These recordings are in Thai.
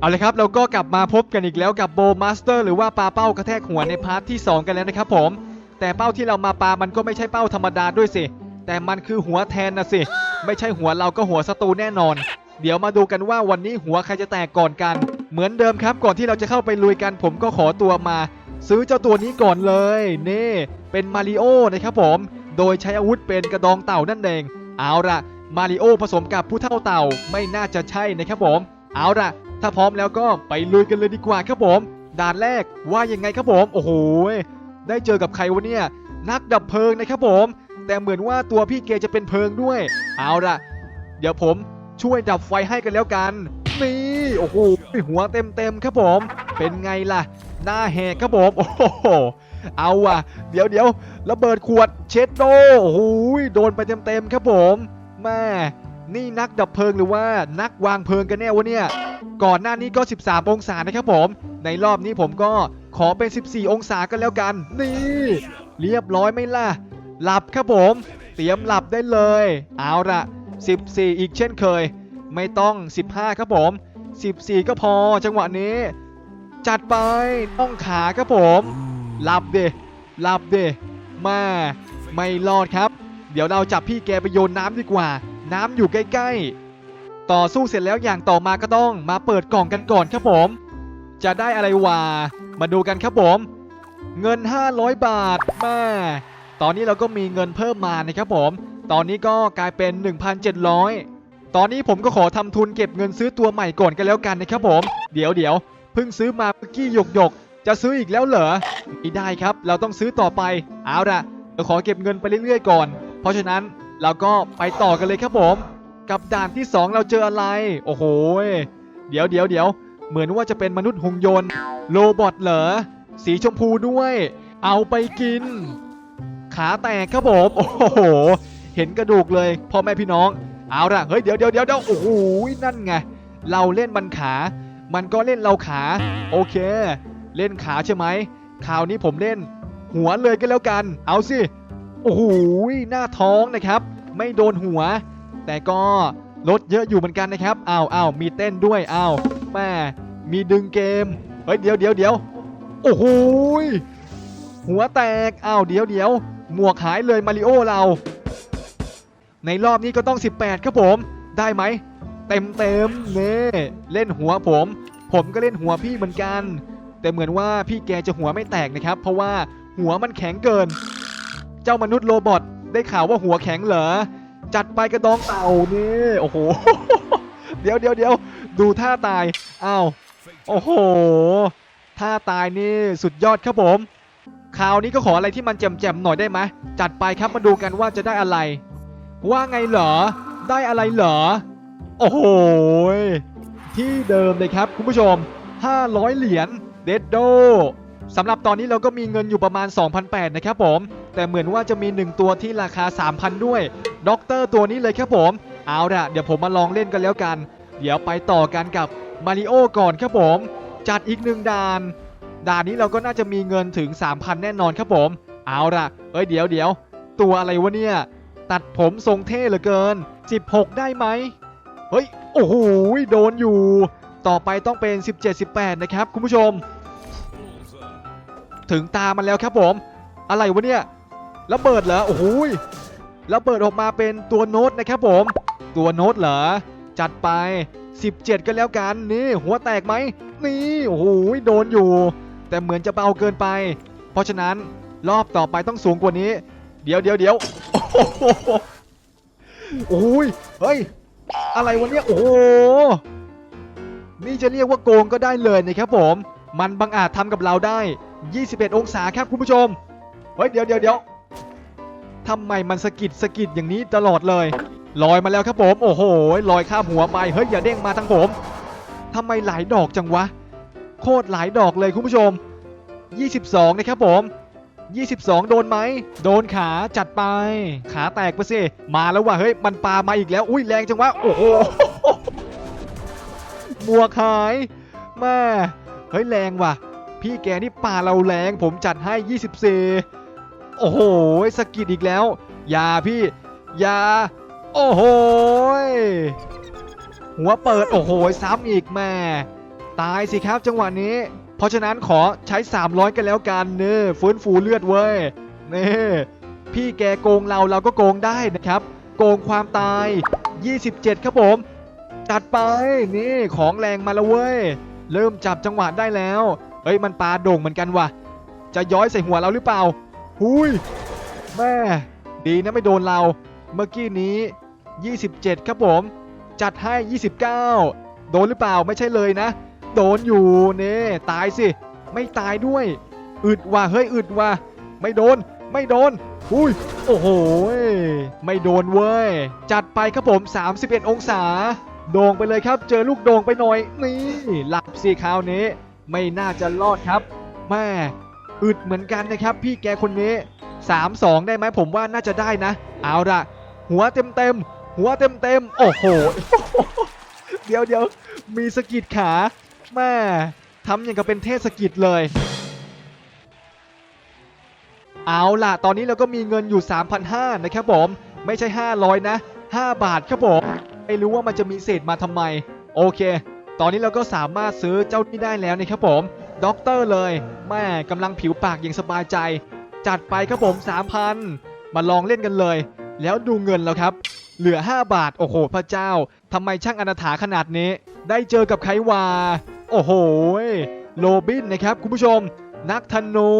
เอาเลยครับเราก็กลับมาพบกันอีกแล้วกับโบมาสเตอร์หรือว่าปลาเป้ากระแทกหัวในพาร์ทที่ 2 กันแล้วนะครับผม แต่เป้าที่เรามาปามันก็ไม่ใช่เป้าธรรมดาด้วยสิ แต่มันคือหัวแทนนะสิ ไม่ใช่หัวเราก็หัวศัตรูแน่นอน เดี๋ยวมาดูกันว่าวันนี้หัวใครจะแตกก่อนกัน เหมือนเดิมครับก่อนที่เราจะเข้าไปลุยกัน ผมก็ขอตัวมา ซื้อเจ้าตัวนี้ก่อนเลยนี่เป็นมาริโอนะครับผม โดยใช้อาวุธเป็นกระดองเต่านั่นเอง เอาละมาริโอผสมกับผู้เท่าเต่าไม่น่าจะใช่นะครับผม เอาละ ถ้าพร้อมแล้วก็ไปลุยกันเลยดีกว่าครับผม ด่านแรกว่ายังไงครับผม โอ้โห ได้เจอกับใครวะเนี่ย นักดับเพลิงนะครับผม แต่เหมือนว่าตัวพี่เกจะเป็นเพลิงด้วย เอาล่ะ เดี๋ยวผมช่วยดับไฟให้กันแล้วกัน นี่ โอ้โห หัวเต็มเต็มๆครับผม เป็นไงล่ะ หน้าแหกครับผม โอ้โห เอาว่ะ เดี๋ยวเดี๋ยวระเบิดขวดเช็ดโด โอ้โห โดนไปเต็มเต็มๆครับผมแม่ นี่นักดับเพลิงหรือว่านักวางเพลิงกันแน่วะเนี่ย ก่อนหน้านี้ก็ 13 องศานะครับผม ในรอบนี้ผมก็ขอเป็น 14 องศากันแล้วกัน นี่ เรียบร้อยไหมล่ะ หลับครับผม เตรียมหลับได้เลย เอาละ14 อีกเช่นเคย ไม่ต้อง 15 ครับผม 14 ก็พอจังหวะนี้ จัดไปต้องขาครับผม หลับเดหลับเดมา ไม่รอดครับ เดี๋ยวเราจับพี่แกไปโยนน้ำดีกว่า น้ำอยู่ใกล้ๆ ต่อสู้เสร็จแล้วอย่างต่อมาก็ต้องมาเปิดกล่องกันก่อนครับผม จะได้อะไรวะมาดูกันครับผม เงิน 500 บาทมาตอนนี้เราก็มีเงินเพิ่มมานะครับผม ตอนนี้ก็กลายเป็น 1,700 ตอนนี้ผมก็ขอทำทุนเก็บเงินซื้อตัวใหม่ก่อนกันแล้วกันนะครับผม เดี๋ยวเดี๋ยวเพิ่งซื้อมาเมื่อกี้หยกหยกจะซื้ออีกแล้วเหรอไม่ได้ครับ เราต้องซื้อต่อไป เอาละเราขอเก็บเงินไปเรื่อยๆก่อน เพราะฉะนั้น เราก็ไปต่อกันเลยครับผม กับด่านที่ 2 เราเจออะไร โอ้โห เดี๋ยวเดี๋ยวเดี๋ยวเหมือนว่าจะเป็นมนุษย์หุ่นยนต์ โรบอทเหรอ สีชมพูด้วย เอาไปกิน ขาแตกครับผม โอ้โห เห็นกระดูกเลยพ่อแม่พี่น้อง เอาละเฮ้ย เดี๋ยวเดี๋ยวเดี๋ยวเดี๋ยวโอ้โห นั่นไง เราเล่นมันขา มันก็เล่นเราขา โอเค เล่นขาใช่ไหม คราวนี้ผมเล่น หัวเลยก็แล้วกัน เอาสิ โอ้โหหน้าท้องนะครับ ไม่โดนหัว แต่ก็ลดเยอะอยู่เหมือนกันนะครับอ้าวอ้าวมีเต้นด้วยอ้าวแม่มีดึงเกมเฮ้ยเดี๋ยวเดี๋ยวเดี๋ยวโอ้โหยหัวแตกอ้าวเดี๋ยวเดี๋ยวหมวกหายเลยมาริโอเรา ในรอบนี้ก็ต้อง 18 ครับผม ได้ไหม เต็มเต็มเน่เล่นหัวผม ผมก็เล่นหัวพี่เหมือนกัน แต่เหมือนว่าพี่แกจะหัวไม่แตกนะครับ เพราะว่าหัวมันแข็งเกิน จ้ามนุษย์โรบอทได้ข่าวว่าหัวแข็งเหรอ จัดไปกระดองเต่านี่โอ้โห เดี๋ยวเดี๋ยวเดี๋ยวดูท่าตาย อ้าว โอ้โห ท่าตายนี่สุดยอดครับผมคราวนี้ก็ขออะไรที่มันแจ่มๆหน่อยได้ไหมจัดไปครับมาดูกันว่าจะได้อะไร ว่าไงเหรอ ได้อะไรเหรอ โอ้โห ที่เดิมเลยครับคุณผู้ชม 500 เหรียญเดดโด สำหรับตอนนี้เราก็มีเงินอยู่ประมาณ 2,800นะครับผม แต่เหมือนว่าจะมี 1 ตัวที่ราคา 3,000 ด้วยด็อกเตอร์ตัวนี้เลยครับผม เอาละเดี๋ยวผมมาลองเล่นกันแล้วกัน เดี๋ยวไปต่อกันกับมาริโอก่อนครับผม จัดอีกหนึ่งด่าน ด่านนี้เราก็น่าจะมีเงินถึง 3,000 แน่นอนครับผม เอาละเอ้ยเดี๋ยวเดี๋ยวตัวอะไรวะเนี่ย ตัดผมทรงเท่เหลือเกิน 16 ได้ไหมเฮ้ย โอ้โห โดนอยู่ ต่อไปต้องเป็น 17-18 นะครับ คุณผู้ชม ถึงตามันแล้วครับผม อะไรวะเนี่ยระเบิดเหรอโอ้โหระเบิดออกมาเป็นตัวโน้ตนะครับผม ตัวโน้ตเหรอจัดไป 17ก็แล้วกันนี่ หัวแตกไหมนี่โอ้โหโดนอยู่ แต่เหมือนจะเบาเกินไป เพราะฉะนั้นรอบต่อไปต้องสูงกว่านี้ เดี๋ยวเดี๋ยวเดี๋ยวโอ้โหโอ้ยเฮ้ยอะไรวะเนี่ยโอ้โหนี่จะเรียกว่าโกงก็ได้เลยนะครับผม มันบังอาจทำกับเราได้ 21 องศาครับคุณผู้ชม เฮ้ยเดี๋ยวเดี๋ยวเดี๋ยวทำไมมันสะกิดสะกิดอย่างนี้ตลอดเลย ลอยมาแล้วครับผม โอ้โห ลอยข้ามหัวไปเฮ้ยอย่าเด้งมาทั้งผมทำไมหลายดอกจังวะ โคตรหลายดอกเลยคุณผู้ชม 22 นะครับผม 22 โดนไหม โดนขาจัดไป ขาแตกไปสิ มาแล้วว่ะเฮ้ยมันปามาอีกแล้ว อุ้ยแรงจังวะ โอ้โหหมวกหายแม่เฮ้ยแรงว่ะ พี่แกนี่ป่าเราแรงผมจัดให้ 24 โอ้โหสกิดอีกแล้วอย่าพี่อย่าโอ้โหหัวเปิดโอ้โหซ้ำอีกแม่ตายสิครับจังหวะนี้ เพราะฉะนั้นขอใช้ 300 กันแล้วกันเน่ฟื้นฟูเลือดเว้ยนี่พี่แกโกงเราเราก็โกงได้นะครับ โกงความตาย 27 ครับผมจัดไปนี่ของแรงมาแล้วเว้ย เริ่มจับจังหวะได้แล้ว เฮ้ยมันปลาโด่งเหมือนกันว่ะ จะย้อยใส่หัวเราหรือเปล่า หุยแม่ดีนะไม่โดนเรา เมื่อกี้นี้ 27 ครับผม จัดให้ 29 โดนหรือเปล่าไม่ใช่เลยนะ โดนอยู่เน่ตายสิ ไม่ตายด้วย อึดว่ะเฮ้ยอึดว่ะไม่โดน ไม่โดนอุ้ยโอ้โห ไม่โดนเว้ย จัดไปครับผม 31 องศา โด่งไปเลยครับ เจอลูกโด่งไปหน่อย นี่ หลับสิคราวนี้ ไม่น่าจะรอดครับแม่อึดเหมือนกันนะครับ พี่แกคนนี้ 3-2 ได้ไหมผมว่าน่าจะได้นะ เอาละหัวเต็มเต็มหัวเต็มเต็มโอ้โห เดี๋ยวเดี๋ยวมีสกิดขาแม่ทำอย่างกับเป็นเทศกิจเลย เอาล่ะ ตอนนี้เราก็มีเงินอยู่ 3,500นะครับผม ไม่ใช่ 500 นะ 5 บาทครับผม ไม่รู้ว่ามันจะมีเศษมาทำไม โอเค ตอนนี้เราก็สามารถซื้อเจ้านี่ได้แล้วนะครับผมด็อกเตอร์เลยแม่กำลังผิวปากอย่างสบายใจ จัดไปครับผม3,000มาลองเล่นกันเลย แล้วดูเงินแล้วครับ เหลือ 5 บาท โอ้โห พระเจ้าทำไมช่างอนาถาขนาดนี้ ได้เจอกับไขวา โอ้โหโรบินนะครับคุณผู้ชม นักธนู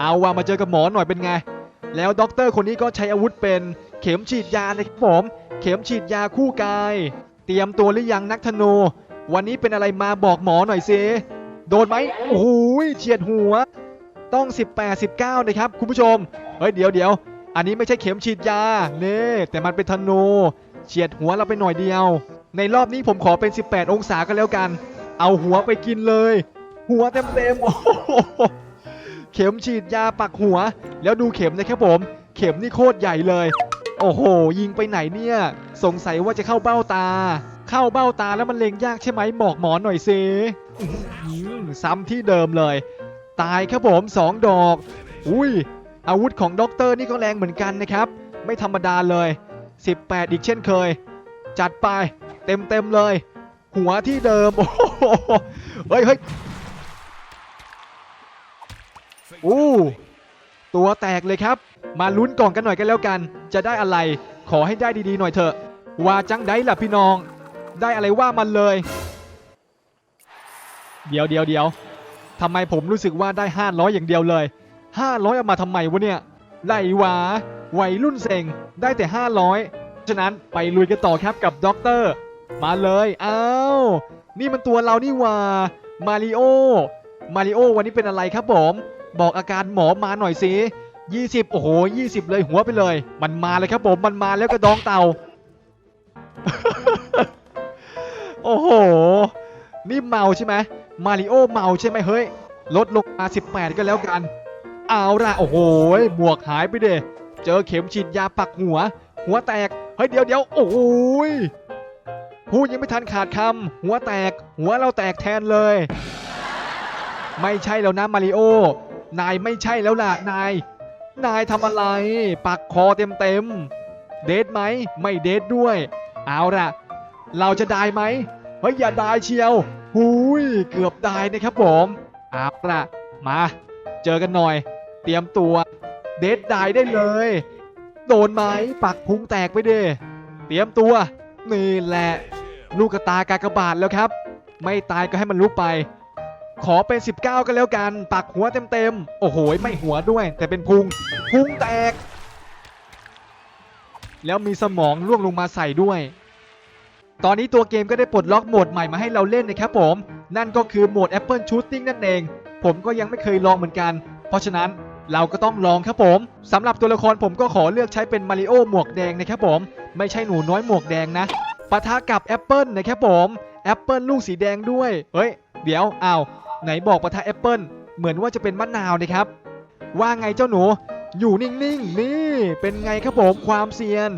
เอาว่ามาเจอกับหมอหน่อยเป็นไง แล้วด็อกเตอร์คนนี้ก็ใช้อาวุธเป็นเข็มฉีดยานะครับผม เข็มฉีดยาคู่กาย เตรียมตัวหรือยังนักธนู วันนี้เป็นอะไรมาบอกหมอหน่อยสิโดนไหมโอ้โหเฉียดหัว ต้อง 18 19นะครับคุณผู้ชม เฮ้ยเดี๋ยวเดี๋ยวอันนี้ไม่ใช่เข็มฉีดยาเน่แต่มันเป็นธนูเฉียดหัวเราไปหน่อยเดียว ในรอบนี้ผมขอเป็น 18 องศากันแล้วกัน เอาหัวไปกินเลย หัวเต็มเต็มโอ้โหเข็มฉีดยาปักหัว แล้วดูเข็มนะครับผม เข็มนี่โคตรใหญ่เลย โอ้โห ยิงไปไหนเนี่ย สงสัยว่าจะเข้าเบ้าตา เข้าเบ้าตาแล้วมันเล็งยากใช่ไหมบอกหมอหน่อยสิซ้ำที่เดิมเลย ตายครับผมสองดอก อุ้ย อาวุธของด็อกเตอร์นี่ก็แรงเหมือนกันนะครับ ไม่ธรรมดาเลย 18 อีกเช่นเคย จัดไปเต็มเต็มเลย หัวที่เดิม โอ้โหเฮ้ยเฮ้ยอู้ตัวแตกเลยครับ มาลุ้นกล่องกันหน่อยกันแล้วกัน จะได้อะไร ขอให้ได้ดีๆหน่อยเถอะ ว่าจังได้ล่ะพี่น้อง ได้อะไรว่ามันเลย เดี๋ยวเดี๋ยวเดี๋ยวทำไมผมรู้สึกว่าได้ 500 อย่างเดียวเลย 500 เอามาทำไมวะเนี่ยไหลวาวัยรุ่นเซ็งได้แต่ 500 ฉะนั้นไปลุยกันต่อครับกับด็อกเตอร์มาเลยอ้าวนี่มันตัวเรานี่ว่ามาริโอมาริโอวันนี้เป็นอะไรครับผม บอกอาการหมอมาหน่อยสิ20 โอ้โห 20 เลยหัวไปเลย มันมาเลยครับผม มันมาแล้วกระดองเต่า อ้โห นี่เมาใช่ไหมมาริโอเมาใช่ไหมเฮ้ย ลดลงมา 18 ก็แล้วกัน เอาละโอ้โหหมวกหายไปเด้เจอเข็มฉีดยาปักหัว หัวแตก เฮ้ยเดี๋ยวเดี๋ยวโอ้ยพูดยังไม่ทันขาดคำหัวแตก หัวเราแตกแทนเลย ไม่ใช่แล้วนะมาริโอ นายไม่ใช่แล้วล่ะนาย นายทำอะไร ปักคอเต็มเต็มเดทไหม ไม่เดทด้วย เอาละเราจะได้ไหม เฮ้ยอย่าได้เชียวหุยเกือบได้นะครับผมเอาละมา เจอกันหน่อย เตรียมตัวเดทได้ได้เลย โดนไหมปักพุงแตกไปเด้เตรียมตัว นี่แหละ ลูกตากากบาทแล้วครับ ไม่ตายก็ให้มันลุกไป ขอเป็น 19ก็แล้วกัน ปักหัวเต็มๆ โอ้โห ไม่หัวด้วย แต่เป็นพุง พุงแตก แล้วมีสมองล่วงลงมาใส่ด้วย ตอนนี้ตัวเกมก็ได้ปลดล็อกโหมดใหม่มาให้เราเล่นนะครับผม นั่นก็คือโหมด Apple Shooting นั่นเอง ผมก็ยังไม่เคยลองเหมือนกัน เพราะฉะนั้นเราก็ต้องลองครับผมสำหรับตัวละครผมก็ขอเลือกใช้เป็นมาริโอหมวกแดงนะครับผม ไม่ใช่หนูน้อยหมวกแดงนะปะทะกับแอปเปิลนะครับผมแอปเปิลลูกสีแดงด้วย เฮ้ย เดี๋ยวอ้าวไหนบอกปะทะแอปเปิลเหมือนว่าจะเป็นมะนาวนะครับ ว่าไงเจ้าหนู อยู่นิ่งๆนี่ เป็นไงครับผมความเซียน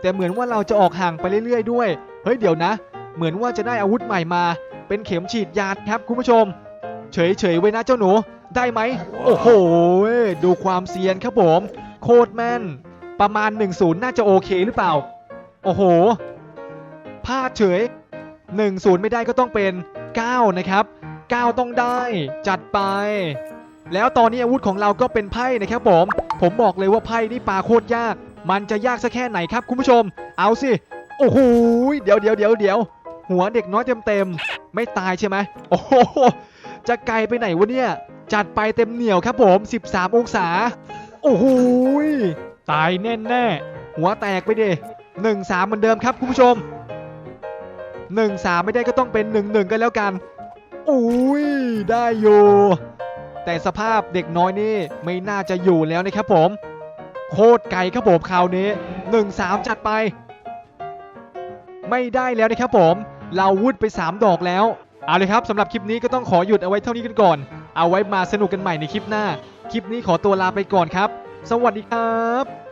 แต่เหมือนว่าเราจะออกห่างไปเรื่อยๆด้วย เฮ้ยเดี๋ยวนะ เหมือนว่าจะได้อาวุธใหม่มา เป็นเข็มฉีดยาครับคุณผู้ชม เฉยๆไว้นะเจ้าหนูได้ไหม โอ้โห ดูความเซียนครับผม โคตรแม่น ประมาณ 1-0 น่าจะโอเคหรือเปล่า โอ้โหพลาดเฉย 1-0 ไม่ได้ก็ต้องเป็น 9 นะครับ19ต้องได้จัดไป แล้วตอนนี้อาวุธของเราก็เป็นไพ่นะครับผม ผมบอกเลยว่าไพ่นี่ปาโคตรยาก มันจะยากสักแค่ไหนครับคุณผู้ชม เอาสิ โอ้โหเดี๋ยวเดี๋ยวเดี๋ยวเดี๋ยวหัวเด็กน้อยเต็มเต็มไม่ตายใช่ไหมโอ้โหจะไกลไปไหนวะเนี่ย จัดไปเต็มเหนียวครับผม 13 องศา โอ้โหตายแน่แน่หัวแตกไปดิหนึ่งสามเหมือนเดิมครับคุณผู้ชมหนึ่งสามไม่ได้ก็ต้องเป็นหนึ่งหนึ่งกันแล้วกันอุ้ยได้อยู่ แต่สภาพเด็กน้อยนี่ไม่น่าจะอยู่แล้วนะครับผม โคตรไกลครับผมคราวนี้หนึ่งสามจัดไป ไม่ได้แล้วนะครับผม เราวุดไป 3 ดอกแล้ว เอาเลยครับสำหรับคลิปนี้ก็ต้องขอหยุดเอาไว้เท่านี้กันก่อน เอาไว้มาสนุกกันใหม่ในคลิปหน้า คลิปนี้ขอตัวลาไปก่อนครับ สวัสดีครับ